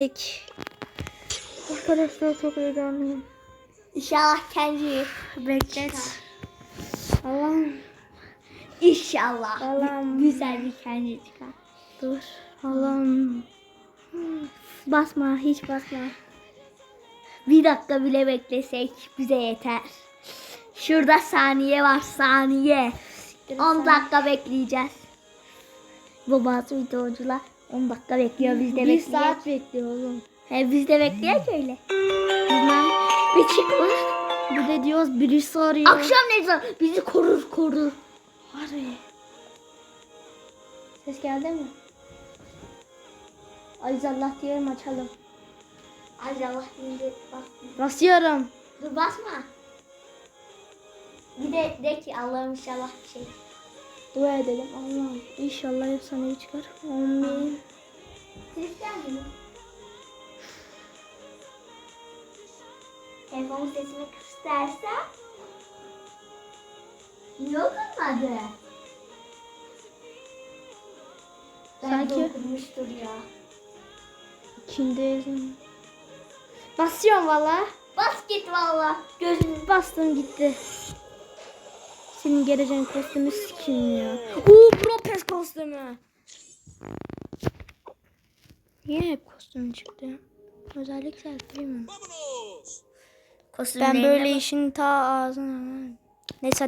İlk. Arkadaşlar çok heyecanlıyım. İnşallah kendi Beklet. Allah'ım İnşallah. Allah'ım. Güzel bir kendi çıkar. dur. Allah'ım. Basma hiç basma. Bir dakika bile beklesek bize yeter. Şurada saniye var saniye. 10 dakika bekleyeceğiz. Bu bazı videocular 10 dakika bekliyor biz de Bir bekleyeceğiz. saat bekliyor oğlum. He biz de bekleyeceğiz öyle. Bilmem. Bir çıkma. Bir de diyoruz birisi arıyor. Akşam ne zaman bizi korur korur. Hadi. Ses geldi mi? Allah diyorum açalım. Allah deyince bas. Basıyorum. Dur basma. Bir de de ki Allah'ım inşallah bir şey. Dua edelim. Allah'ım inşallah efsaneyi çıkar. Amin. Ses geldi mi? Sesini kıs dersen Yok olmadı. Sanki- okunmuştur ya. İçindeyiz. Basıyorum valla. Bas git valla. Gözünü Bastım gitti. Senin geleceğin kostümü sikim ya. Uuu Propes kostümü. Niye hep kostüm çıktı? Özellikle bilmiyorum. Kostüm Ben böyle işin ta ağzına. Neyse hadi